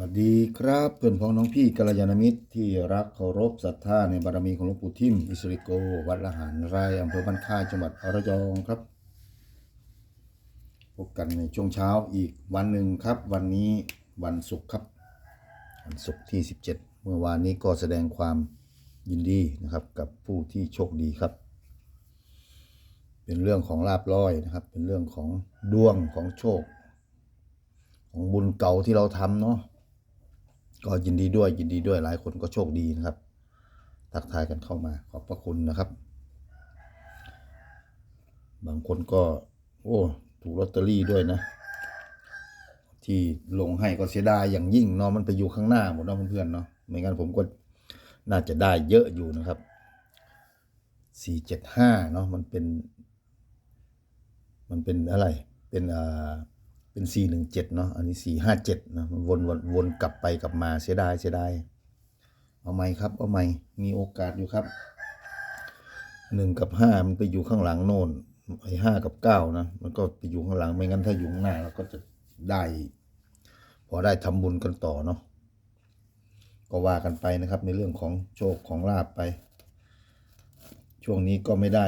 วัสดีครับเพื่อนพ้องน้องพี่กัลยาณมิตรที่รักเคารพศรัทธาในบารมีของหลวงปู่ทิมอิสริโก วัดละหารไร่อำเภอบ้านค่ายจังหวัดระยองครับ พบกันในช่วงเช้าอีกวันหนึ่งครับ วันนี้วันศุกร์ครับ วันศุกร์ที่ 17 เมื่อวานนี้ก็แสดงความยินดีนะครับกับผู้ที่โชคดีครับ เป็นเรื่องของลาบลอยนะครับ เป็นเรื่องของดวงของโชค ของบุญเก่าที่เราทำเนาะ ก็ยินดีด้วยยินดีด้วยหลายคนก็โชคดีนะครับทักทายกันเข้ามาขอบพระคุณนะครับ บางคนก็ โอ้ถูกลอตเตอรี่ด้วยนะ ที่ลงให้ก็เสียดายอย่างยิ่งเนาะมันไปอยู่ข้างหน้าหมดเนาะเพื่อนๆเนาะไม่งั้นผมก็น่าจะได้เยอะอยู่นะครับสี่เจ็ดห้าเนาะมันเป็น มันเป็นอะไรเป็นอ่า เป็นสี่หนึ่งเนาะอันนี้สี่ห้าเจ็ดนะมันวนวนวนกลับไปกลับมาเสียดายเสียดายเอาไหมครับเอาไหมมีโอกาสอยู่ครับหนึ่งกับห้ามันไปอยู่ข้างหลังโน่นไอ้ห้ากับเก้านะมันก็ไปอยู่ข้างหลังไม่งั้นถ้าอยู่ข้างหน้าเราก็จะได้ พอได้ทำบุญกันต่อเนาะก็ว่ากันไปนะครับ ในเรื่องของโชคของลาบไป ช่วงนี้ก็ไม่ได้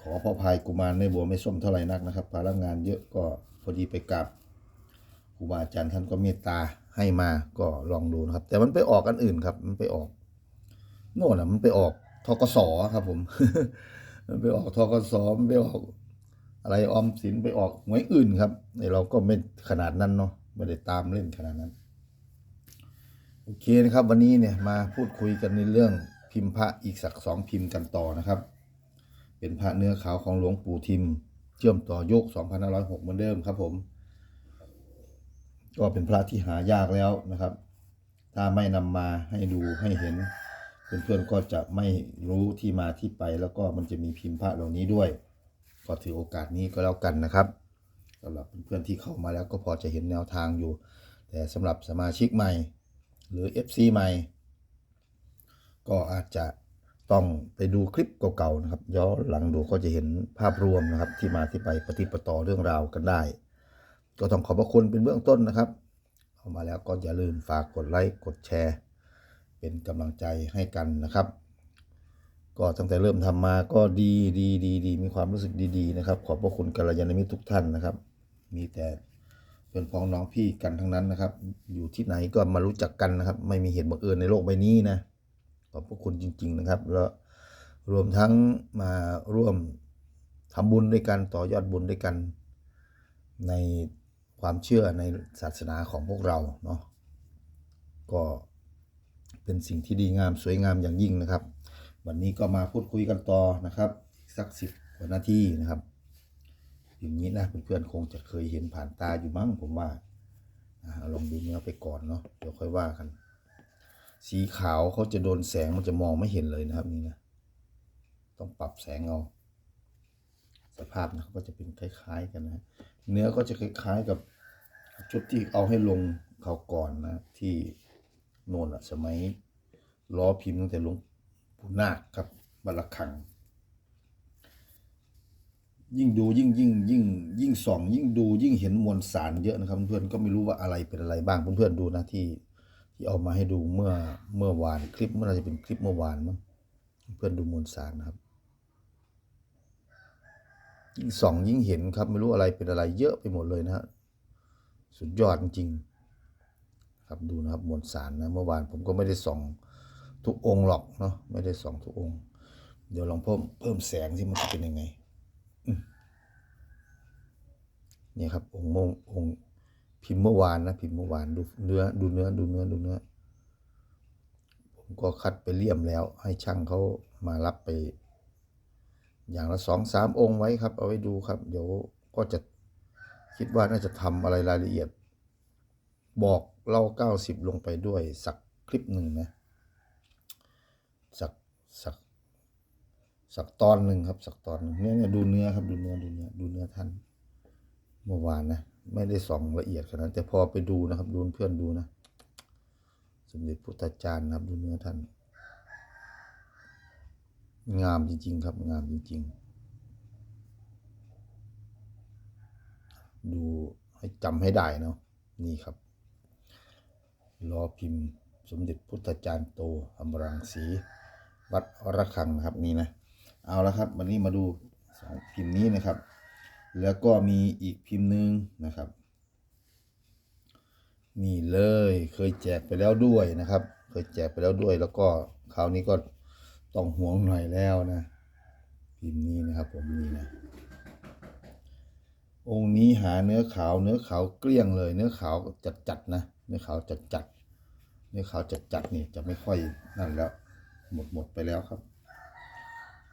ขอพ่อพายกุมารไม่บัวไม่ส้มเท่าไหร่นักนะครับภาระงานเยอะก็ พอดีไปกราบครูบาอาจารย์ท่านก็เมตตาให้มาก็ลองดูนะครับ แต่มันไปออกอันอื่นครับ มันไปออก โน่นอะ มันไปออกทกสครับ ผม มันไปออกทกสมันไปออก อะไรออมสินไปออกหวยอื่นครับเราก็ไม่ขนาดนั้นเนาะไม่ได้ตามเล่นขนาดนั้นโอเคนะครับ วันนี้เนี่ยมาพูดคุยกันในเรื่องพิมพ์พระอีกสักสองพิมพ์กันต่อนะครับ เป็นพระเนื้อขาวของหลวงปู่ทิม เชื่อมต่อยก2506 เหมือนเดิมครับผม ก็เป็นพระที่หายากแล้วนะครับ ถ้าไม่นำมาให้ดูให้เห็นเพื่อนๆก็จะไม่รู้ที่มาที่ไปแล้วก็มันจะมีพิมพ์พระเหล่านี้ด้วย ก็ถือโอกาสนี้ก็แล้วกันนะครับสำหรับเพื่อนๆที่เข้ามาแล้วก็พอจะเห็นแนวทางอยู่ แต่สำหรับสมาชิกใหม่ หรือ FC ใหม่ ก็อาจจะ ต้องไปดูคลิปเก่าๆนะครับย้อนหลังดูก็จะเห็นภาพรวมนะครับ ที่มาที่ไปปฏิปต่อเรื่องราวกันได้ ก็ต้องขอบพระคุณเป็นเบื้องต้นนะครับเข้ามาแล้วก็อย่าลืมฝากกดไลค์กดแชร์ เป็นกำลังใจให้กันนะครับ ก็ตั้งแต่เริ่มทำมาก็ดีดีดีดีมีความรู้สึกดีๆนะครับ ขอบพระคุณกัลยาณมิตรทุกท่านนะครับ มีแต่เพื่อนพ้องน้องพี่กันทั้งนั้นนะครับ อยู่ที่ไหนก็มารู้จักกันนะครับ ไม่มีเหตุบังเอิญในโลกใบนี้นะ ขอบพระคุณจริง ๆนะครับ แล้วรวมทั้งมาร่วมทำบุญด้วยกันต่อยอดบุญด้วยกัน ในความเชื่อในศาสนาของพวกเราเนาะก็เป็นสิ่งที่ดีงามสวยงามอย่างยิ่งนะครับ วันนี้ก็มาพูดคุยกันต่อนะครับสักสิบกว่านาทีนะครับ อย่างนี้นะเพื่อนๆคงจะเคยเห็นผ่านตาอยู่มั้งผมว่าอะเอาลองดูเนื้อไปก่อนเนาะเดี๋ยวค่อยว่ากัน สีขาวเขาจะโดนแสงมันจะมองไม่เห็นเลยนะครับนี่นะ ต้องปรับแสงเอา สภาพนะก็จะเป็นคล้ายๆกันนะเนื้อก็จะคล้ายๆกับชุดที่เอาให้ลงเขาก่อนนะที่โน่นอะสมัยล้อพิมพ์ตั้งแต่ลงปูนาคครับบัลลังก์คัง ยิ่งดูยิ่งยิ่งยิ่งยิ่งส่อง ยิ่งดูยิ่งเห็นมวลสารเยอะนะครับ เพื่อนๆก็ไม่รู้ว่าอะไรเป็นอะไรบ้างเพื่อนๆดูนะที่ ที่เอามาให้ดูเมื่อเมื่อวานคลิปเมื่อไรจะเป็นคลิปเมื่อวานมั้งเพื่อนดูมวลสารนะครับยิ่งส่องยิ่งเห็นครับ ไม่รู้อะไรเป็นอะไรเยอะไปหมดเลยนะฮะสุดยอดจริงครับดูนะครับมวลสารนะเมื่อวานผมก็ไม่ได้ส่องทุกองค์หรอกเนาะไม่ได้ส่องทุกองค์ เดี๋ยวลองเพิ่มเพิ่มแสงที่มันจะเป็นยังไงเนี่ยครับองค์มงองค์ พิมพ์เมื่อวานนะพิมพ์เมื่อวานดูเนื้อดูเนื้อดูเนื้อดูเนื้อ ผมก็คัดไปเลี่ยมแล้ว ให้ช่างเขามารับไป อย่างละสองสามองค์ไว้ครับ เอาไว้ดูครับ เดี๋ยวก็จะคิดว่าน่าจะทำอะไรรายละเอียด บอกเล่าเก้าสิบลงไปด้วยสักคลิปหนึ่งนะสักสักสักตอนหนึ่งครับ สักตอนหนึ่งเนี่ยเนี่ยดูเนื้อครับดูเนื้อดูเนื้อดูเนื้อท่านเมื่อวานนะ ไม่ได้ส่องละเอียดขนาดนั้นแต่พอไปดูนะครับ ดูเพื่อนดูนะ สมเด็จพุทธจารย์นะครับ ดูเนื้อท่าน งามจริง ๆ ครับ งามจริง ๆ ดูให้จำให้ได้เนาะนี่ครับรอพิมพ์สมเด็จพุทธจารย์โตอมรังสีวัดระฆังนะครับนี่นะ เอาละครับ วันนี้มาดูสองพิมพ์นี้นะครับ แล้วก็มีอีกพิมพ์หนึ่งนะครับ นี่เลยเคยแจกไปแล้วด้วยนะครับ เคยแจกไปแล้วด้วย แล้วก็คราวนี้ก็ต้องห่วงหน่อยแล้วนะ พิมพ์นี้นะครับผมนี่นะองค์นี้หาเนื้อขาวเนื้อขาวเกลี้ยงเลย เนื้อขาวจัดจัดๆนะ เนื้อขาวจัดจัดๆเนื้อขาวจัดจัดๆนี่จะไม่ค่อยนั่นแล้ว หมดหมดไปแล้วครับ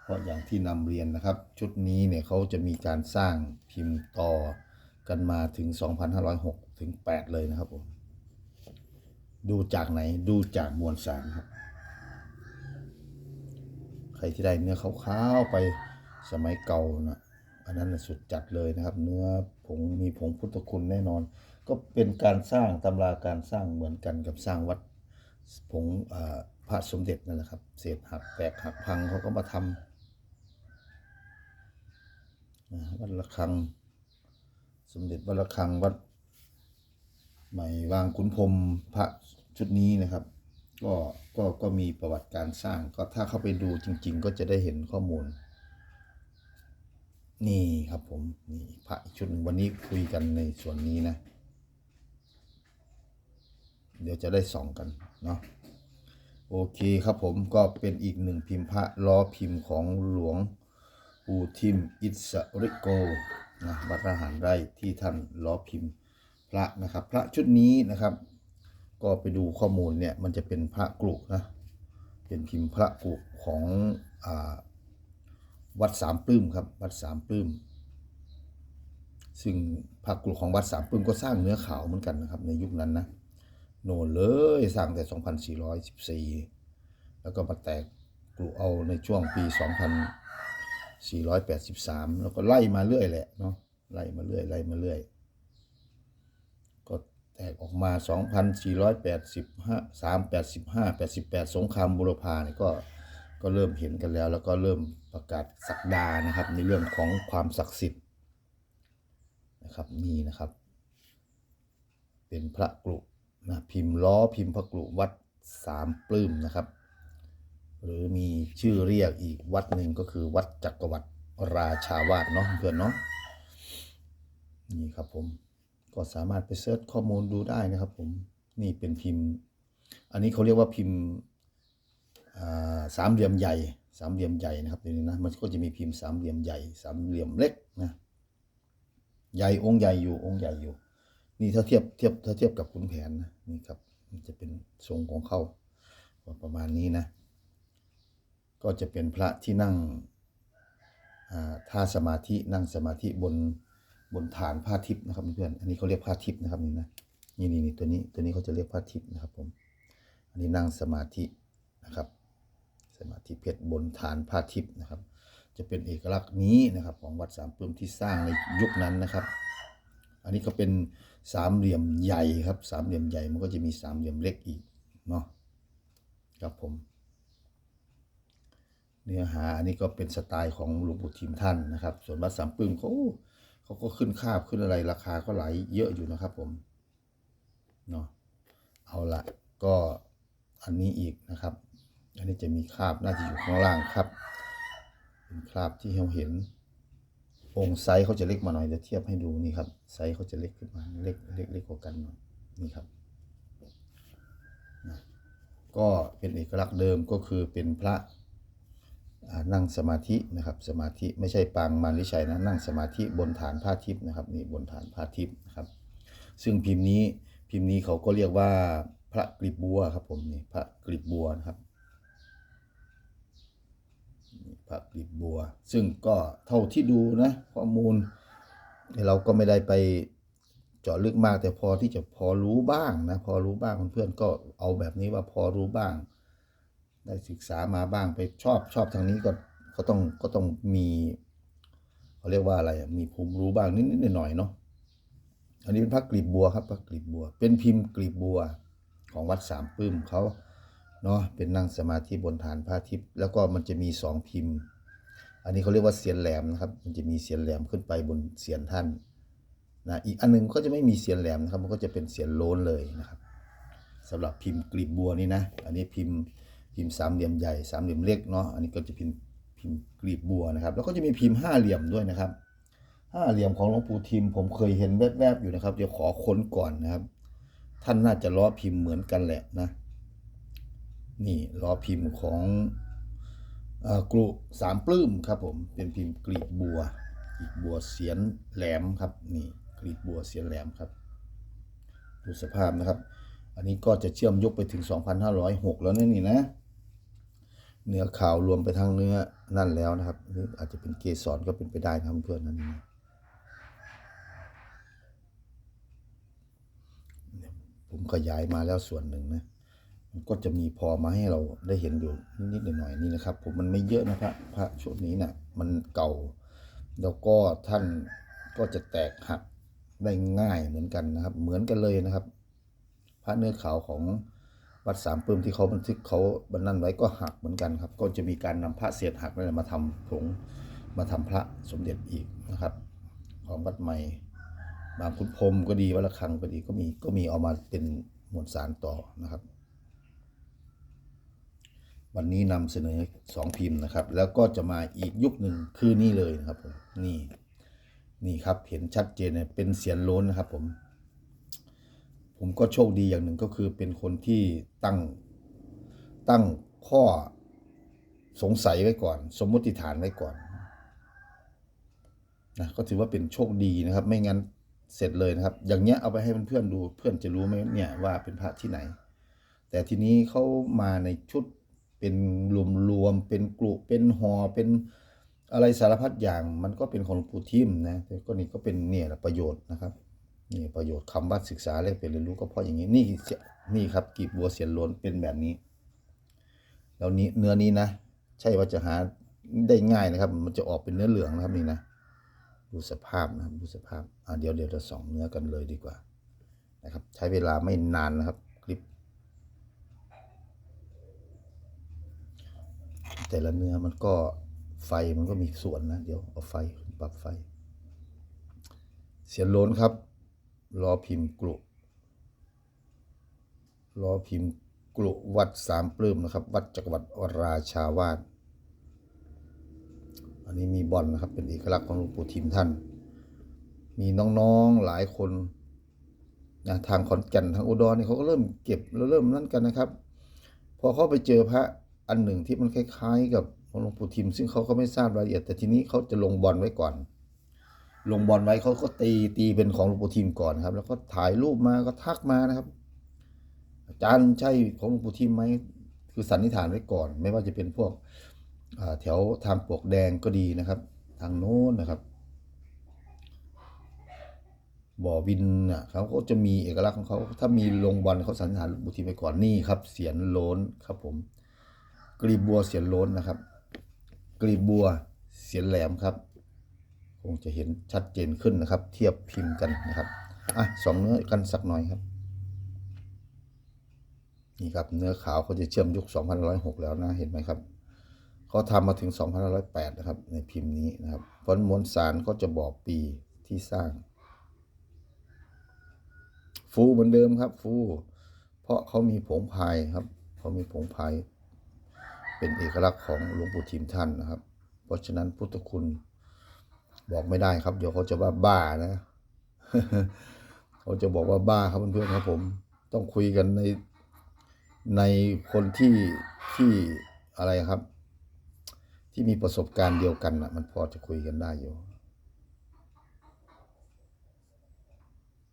เพราะอย่างที่นำเรียนนะครับ ชุดนี้เนี่ยเขาจะมีการสร้างพิมพ์ต่อกันมาถึง 2,506 ถึง 8 เลยนะครับผมดูจากไหนดูจากมวลสารครับ ใครที่ได้เนื้อขาวๆไปสมัยเก่านะอันนั้นสุดจัดเลยนะครับ เนื้อผงมีผงพุทธคุณแน่นอน ก็เป็นการสร้างตำราการสร้างเหมือนกันกับสร้างวัดผงพระสมเด็จนั่นแหละครับ เศษหักแตกหักพังเขาก็มาทำอ่า วัดระฆัง สมเด็จวัดระฆังวัด ใหม่วางขุนพรมพระชุดนี้นะครับ ก็ก็ก็มีประวัติการสร้างก็ถ้าเข้าไปดูจริง ๆ ก็จะได้เห็นข้อมูล นี่ครับผมนี่พระชุดหนึ่งวันนี้คุยกันในส่วนนี้นะ เดี๋ยวจะได้ส่องกันเนาะโอเคครับผมก็เป็นอีกหนึ่งพิมพ์พระล้อพิมพ์ของหลวง ปูทิมอิสริโกนะวัดระหารไร่ที่ท่านล้อพิมพ์พระนะครับ พระชุดนี้นะครับ ก็ไปดูข้อมูลเนี่ยมันจะเป็นพระกลุนะเป็นพิมพ์พระกลุของอวัดสามปลื้มครับวัดสามปลื้มซึ่งพระกลุของวัดสามปลื้มก็สร้างเนื้อขาวเหมือนกันนะครับ ในยุคนั้นนะโน่นเลยสร้างแต่ 2414 แล้วก็มาแตกกลุเอาในช่วงปี 483 แล้วก็ไล่มาเรื่อยแหละเนาะไล่มาเรื่อยไล่มาเรื่อย ก็แตกออกมา 2485 3 85 88 สงครามบุรพาเนี่ยก็ก็เริ่มเห็นกันแล้ว แล้วก็เริ่มประกาศศักดานะครับ ในเรื่องของความศักดิ์สิทธิ์นะครับนี่นะครับ เป็นพระกลุนะพิมพ์ล้อพิมพ์พระกลุวัดสามปลื้มนะครับ หรือมีชื่อเรียกอีกวัดหนึ่งก็คือวัดจักรวรรดิราชาวาสเนาะเพื่อนเนาะนี่ครับผมก็สามารถไปเสิร์ชข้อมูลดูได้นะครับผมนี่เป็นพิมพ์ อันนี้เขาเรียกว่าพิมพ์สามเหลี่ยมใหญ่สามเหลี่ยมใหญ่นะครับเดี๋ยวนี้นะมันก็จะมีพิมพ์สามเหลี่ยมใหญ่สามเหลี่ยมเล็กนะใหญ่องค์ใหญ่อยู่องค์ใหญ่อยู่ นี่ถ้าเทียบเทียบถ้าเทียบกับขุนแผนนะนี่ครับ มันจะเป็นทรงของเขาประมาณนี้นะ ก็จะเป็นพระที่นั่งท่าสมาธินั่งสมาธิบนบนฐานผ้าทิพย์นะครับเพื่อนๆอันนี้เขาเรียกผ้าทิพย์นะครับนี่นะนี่นี่นี่ตัวนี้ตัวนี้เขาจะเรียกผ้าทิพย์นะครับผมอันนี้นั่งสมาธินะครับ สมาธิเพชรบนฐานผ้าทิพย์นะครับ จะเป็นเอกลักษณ์นี้นะครับ ของวัดสามปลื้มที่สร้างในยุคนั้นนะครับ อันนี้ก็เป็นสามเหลี่ยมใหญ่ครับสามเหลี่ยมใหญ่มันก็จะมีสามเหลี่ยมเล็กอีกเนาะครับผม เนื้อหาอันนี้ก็เป็นสไตล์ของหลวงปู่ทิมท่านนะครับ ส่วนวัดสามปึ้งเขาเขาก็ขึ้นคาบขึ้นอะไรราคาก็ไหลเยอะอยู่นะครับผมเนาะเอาละก็อันนี้อีกนะครับ อันนี้จะมีคราบน่าจะอยู่ข้างล่างครับเป็นคราบที่เราเห็น องค์ไซส์เขาจะเล็กมาหน่อยเดี๋ยวเทียบให้ดูนี่ครับไซส์เขาจะเล็กขึ้นมาเล็กเล็กเล็กกว่ากันหน่อยนี่ครับนะก็เป็นเอกลักษณ์เดิมก็คือเป็นพระ นั่งสมาธินะครับสมาธิไม่ใช่ปางมาริชัยนะนั่งสมาธิบนฐานผ้าทิพย์นะครับนี่บนฐานผ้าทิพย์นะครับซึ่งพิมพ์นี้พิมพ์นี้เขาก็เรียกว่าพระกลีบบัวครับผมนี่พระกลีบบัวนะครับนี่พระกลีบบัว ซึ่งก็เท่าที่ดูนะข้อมูล เราก็ไม่ได้ไปเจาะลึกมากแต่พอที่จะพอรู้บ้างนะพอรู้บ้างเพื่อนๆก็เอาแบบนี้ว่าพอรู้บ้าง ได้ศึกษามาบ้างไปชอบชอบทางนี้ก็ก็ต้องก็ต้องมีเขาเรียกว่าอะไรมีภูมิรู้บ้างนิดๆหน่อยๆเนาะอันนี้เป็นพระกลีบบัวครับพระกลีบบัว เป็นพิมพ์กลีบบัวของวัดสามปื้มเขาเนาะเป็นนั่งสมาธิบนฐานพระทิตย์แล้วก็มันจะมีสองพิมพ์ อันนี้เขาเรียกว่าเสียนแหลมนะครับ มันจะมีเสียนแหลมขึ้นไปบนเสียนท่านนะอีกอันหนึงก็จะไม่มีเสียนแหลมนะครับ มันก็จะเป็นเสียนโล้นเลยนะครับสำหรับพิมพ์กลีบบัวนี่นะ อันนี้พิมพ์ พิมพ์สามเหลี่ยมใหญ่สามเหลี่ยมเล็กเนาะอันนี้ก็จะพิมพ์พิมพ์กลีบบัวนะครับ แล้วก็จะมีพิมพ์ห้าเหลี่ยมด้วยนะครับห้าเหลี่ยมของหลวงปู่ทิมผมเคยเห็นแวบๆอยู่นะครับ เดี๋ยวขอค้นก่อนนะครับ ท่านน่าจะล้อพิมพ์เหมือนกันแหละนะ นี่ล้อพิมพ์ของเอ่อกรุสามปลื้มครับผมเป็นพิมพ์กลีบบัวกลีบบัวเสียนแหลมครับนี่กลีบบัวเสียนแหลมครับดูสภาพนะครับ อันนี้ก็จะเชื่อมยกไปถึง 2,506 แล้วนี่นี่นะ เนื้อขาวรวมไปทั้งเนื้อนั่นแล้วนะครับหรืออาจจะเป็นเกสรก็เป็นไปได้นะครับเพื่อนนั่นเนี่ยผมขยายมาแล้วส่วนหนึ่งนะมันก็จะมีพอมาให้เราได้เห็นอยู่นิดๆหน่อยๆนี่นะครับ ผมมันไม่เยอะนะพระพระชุดนี้นะ่ะมันเก่า แล้วก็ท่านก็จะแตกหักได้ง่ายเหมือนกันนะครับ เหมือนกันเลยนะครับ พระเนื้อขาวของ วัดสามปื้มที่เขาบันทึกเขาบรรนันไว้ก็หักเหมือนกันครับ ก็จะมีการนำพระเศษหักนั่นแหละมาทำผงมาทำพระสมเด็จอีกนะครับ ของวัดใหม่บางคุณพรมก็ดีวัดระฆังก็ดีก็มีก็มีเอามาเป็นมวลสารต่อนะครับ วันนี้นำเสนอสองพิมพ์นะครับ แล้วก็จะมาอีกยุคหนึ่งคือนี่เลยนะครับผมนี่นี่ครับเห็นชัดเจนเลยเป็นเสียนโล้นนะครับผม ผมก็โชคดีอย่างหนึ่งก็คือเป็นคนที่ตั้งตั้งข้อสงสัยไว้ก่อน สมมติฐานไว้ก่อนนะก็ถือว่าเป็นโชคดีนะครับ ไม่งั้นเสร็จเลยนะครับ อย่างเงี้ยเอาไปให้เพื่อนๆดู เพื่อนจะรู้ไหมเนี่ยว่าเป็นพระที่ไหน แต่ทีนี้เขามาในชุดเป็นรวมๆเป็นกลุ่เป็นหอเป็นอะไรสารพัดอย่าง มันก็เป็นของหลวงปู่ทิมนะแต่ก็นี่ก็เป็นเนี่ยประโยชน์นะครับ นี่ประโยชน์คำว่าศึกษาแลกเปลี่ยนเรียนรู้ก็เพราะอย่างนี้นี่นี่ครับกีบบัวเสียนล้วนเป็นแบบนี้ แล้วนี้เนื้อนี้นะ ใช่ว่าจะหาได้ง่ายนะครับ มันจะออกเป็นเนื้อเหลืองนะครับนี่นะดูสภาพนะครับดูสภาพอ่าเดี๋ยวเดี๋ยวจะส่องเนื้อกันเลยดีกว่า นะครับ ใช้เวลาไม่นานนะครับ คลิป แต่ละเนื้อมันก็ไฟมันก็มีส่วนนะ เดี๋ยวเอาไฟปรับไฟ เสียนล้นครับ รอพิมพ์กลุรอพิมพ์กลุวัดสามปลื้มนะครับ วัดจักรวรรดิราชาวาสอันนี้มีบอลนะครับ เป็นเอกลักษณ์ของหลวงปู่ทิมท่าน มีน้องๆหลายคนนะทางขอนแก่นทางอุดรนี่เขาก็เริ่มเก็บแล้วเริ่มนั่นกันนะครับ พอเขาไปเจอพระอันหนึ่งที่มันคล้าย ๆ กับหลวงปู่ทิม ซึ่งเขาก็ไม่ทราบรายละเอียด แต่ทีนี้เขาจะลงบอลไว้ก่อน ลงบอลไว้เขาก็ตีตีเป็นของหลวงปู่ทิมก่อนครับ แล้วก็ถ่ายรูปมาก็ทักมานะครับ อาจารย์ใช่ของหลวงปู่ทิมไหมคือสันนิษฐานไว้ก่อน ไม่ว่าจะเป็นพวกแถวทางปวกแดงก็ดีนะครับ ทางโน้นนะครับ บ่อวินน่ะเขาก็จะมีเอกลักษณ์ของเขาถ้ามีลงบอลเขาสันนิษฐานหลวงปู่ทิมไปก่อนนี่ครับ เสียนโล้นครับผมกลีบบัวเสียนโล้นนะครับ กลีบบัวเสียนแหลมครับ คงจะเห็นชัดเจนขึ้นนะครับ เทียบพิมพ์กันนะครับอะสองเนื้อกันสักหน่อยครับนี่ครับเนื้อขาวเขาจะเชื่อมยุค2106 แล้วนะเห็นไหมครับเขาทำมาถึง2508นะครับ ในพิมพ์นี้นะครับเพราะมวลสารก็จะบอกปีที่สร้าง ฟูเหมือนเดิมครับ ฟู เพราะเขามีผงพายครับเขามีผงพายเป็นเอกลักษณ์ของหลวงปู่ทิมท่านนะครับ เพราะฉะนั้นพุทธคุณ บอกไม่ได้ครับ เดี๋ยวเขาจะว่าบ้านะเขาจะบอกว่าบ้าครับเพื่อนๆครับผม ต้องคุยกันในในคนที่ที่อะไรครับ ที่มีประสบการณ์เดียวกันนะมันพอจะคุยกันได้อยู่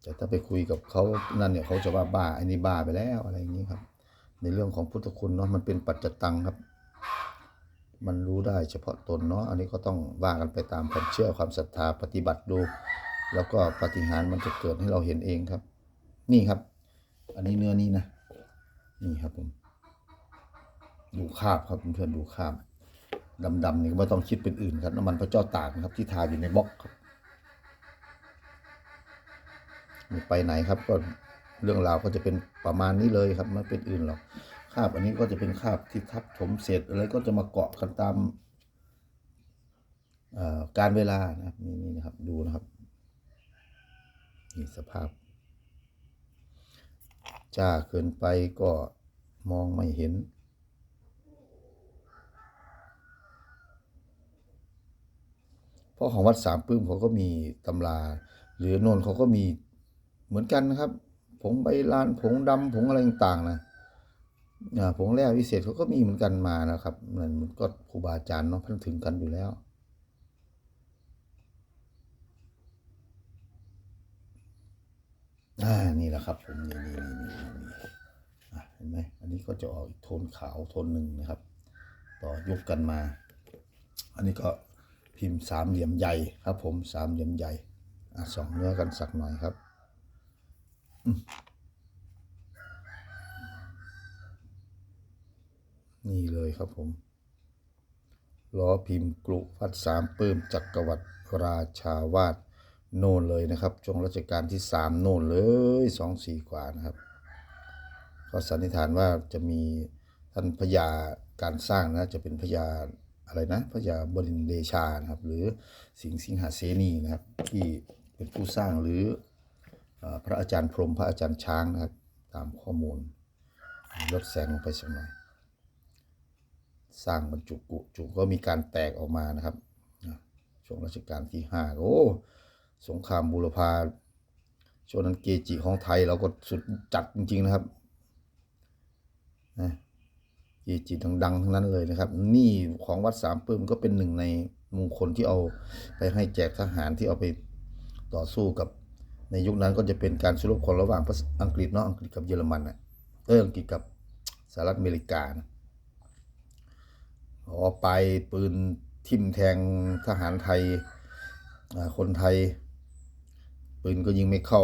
แต่ถ้าไปคุยกับเขานั่นเนี่ยเขาจะว่าบ้าไอ้นี่บ้าไปแล้วอะไรอย่างนี้ครับ ในเรื่องของพุทธคุณเนาะมันเป็นปัจจตังครับ มันรู้ได้เฉพาะตนเนาะอันนี้ก็ต้องว่ากันไปตามความเชื่อความศรัทธาปฏิบัติดู แล้วก็ปฏิหารมันจะเกิดให้เราเห็นเองครับ นี่ครับ อันนี้เนื้อนี้นะนี่ครับผมดูคาบครับเพื่อนดูคาบดำๆนี่ก็ไม่ต้องคิดเป็นอื่นครับน้ำมันพระเจ้าตากครับที่ทาอยู่ในบล็อกครับไปไหนครับก็เรื่องราวก็จะเป็นประมาณนี้เลยครับไม่เป็นอื่นหรอก คาบอันนี้ก็จะเป็นคาบที่ทับถมเศษอะไรก็จะมาเกาะกันตามการเวลานะครับนี่นี่นะครับดูนะครับนี่สภาพจ้าเกินไปก็มองไม่เห็น เพราะของวัดสามปื้มเขาก็มีตำรา หรือโนนเขาก็มีเหมือนกันนะครับ ผงใบลานผงดำผงอะไรต่างๆนะ ผงแร่วิเศษเขาก็มีเหมือนกันมานะครับนั่นมันก็ครูบาอาจารย์เนาะพันถึงกันอยู่แล้ว อ่า นี่แหละครับ ผมนี่นี่นี่นี่นี่เห็นไหมอันนี้ก็จะออกอีกโทนขาวโทนหนึ่งนะครับ ต่อยกกันมา อันนี้ก็พิมพ์สามเหลี่ยมใหญ่ครับ ผมสามเหลี่ยมใหญ่อะสองเนื้อกันสักหน่อยครับ อืม นี่เลยครับผมล้อพิมพ์กลุพัดสามปื้มจักรวรรดิราชาวาดโน่นเลยนะครับช่วงรัชกาลที่สามโน่นเลยสองสี่กว่านะครับ ก็สันนิษฐานว่าจะมีท่านพญาการสร้างนะจะเป็นพญาอะไรนะพญาบรินเดชานะครับ หรือสิงห์สิงหาเสนีนะครับ ที่เป็นผู้สร้างหรือพระอาจารย์พรมพระอาจารย์ช้างนะครับ ตามข้อมูลลดแสงลงไปสักหน่อย สร้างบรรจุกุจุก็มีการแตกออกมานะครับช่วงรัชกาลที่ห้าโอ้สงครามบูรพาช่วงนั้นเกจิของไทยเราก็สุดจัดจริงๆนะครับนะเกจิดังๆทั้งนั้นเลยนะครับ นี่ของวัดสามปื้มก็เป็นหนึ่งในมงคลที่เอาไปให้แจกทหารที่เอาไปต่อสู้กับในยุคนั้นก็จะเป็นการสู้รบคนระหว่างประอังกฤษเนาะอังกฤษกับเยอรมันนะเอออังกฤษกับสหรัฐอเมริกานะ พอไปปืนทิ่มแทงทหารไทยคนไทย ปืนก็ยิงไม่เข้า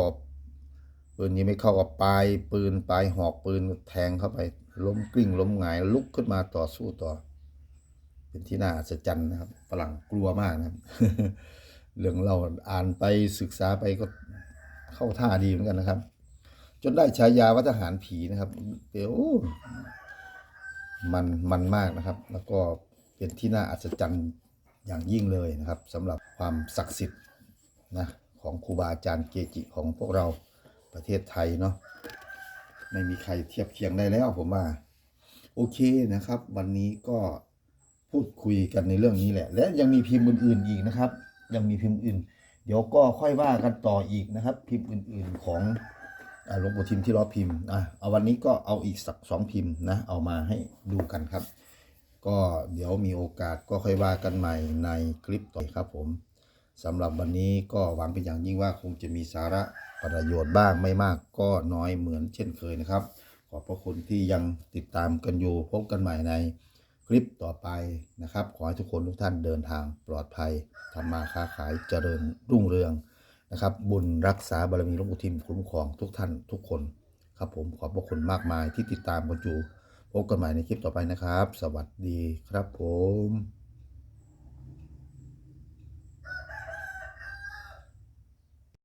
ปืนยิงไม่เข้ากับปลายปืนปลายหอกปืนแทงเข้าไป ล้มกลิ้งล้มหงายลุกขึ้นมาต่อสู้ต่อ เป็นที่น่าอัศจรรย์นะครับฝรั่งกลัวมากนะครับ เรื่องเราอ่านไปศึกษาไปก็เข้าท่าดีเหมือนกันนะครับ จนได้ฉายาว่าทหารผีนะครับเดี๋ยว มันมันมากนะครับ แล้วก็เป็นที่น่าอัศจรรย์อย่างยิ่งเลยนะครับสำหรับความศักดิ์สิทธิ์นะของครูบาอาจารย์เกจิของพวกเราประเทศไทยเนาะไม่มีใครเทียบเคียงได้แล้วผมว่า โอเคนะครับ วันนี้ก็พูดคุยกันในเรื่องนี้แหละ และยังมีพิมพ์อื่นๆอีกนะครับ ยังมีพิมพ์อื่น เดี๋ยวก็ค่อยว่ากันต่ออีกนะครับ พิมพ์อื่นๆของ หลวงปู่ทิมที่ล้อพิมพ์อะเอาวันนี้ก็เอาอีกสักสองพิมพ์นะ เอามาให้ดูกันครับ ก็เดี๋ยวมีโอกาสก็ค่อยว่ากันใหม่ในคลิปต่อครับผมสำหรับวันนี้ก็หวังเป็นอย่างยิ่งว่าคงจะมีสาระประโยชน์บ้างไม่มากก็น้อยเหมือนเช่นเคยนะครับ ขอบพระคุณที่ยังติดตามกันอยู่พบกันใหม่ในคลิปต่อไปนะครับ ขอให้ทุกคนทุกท่านเดินทางปลอดภัยทำมาค้าขายเจริญรุ่งเรือง นะครับบุญรักษาบารมีหลวงปู่ทิมคุ้มครองทุกท่านทุกคนครับผมขอบพระคุณมากมายที่ติดตามกันอยู่พบกันใหม่ในคลิปต่อไปนะครับ สวัสดีครับผม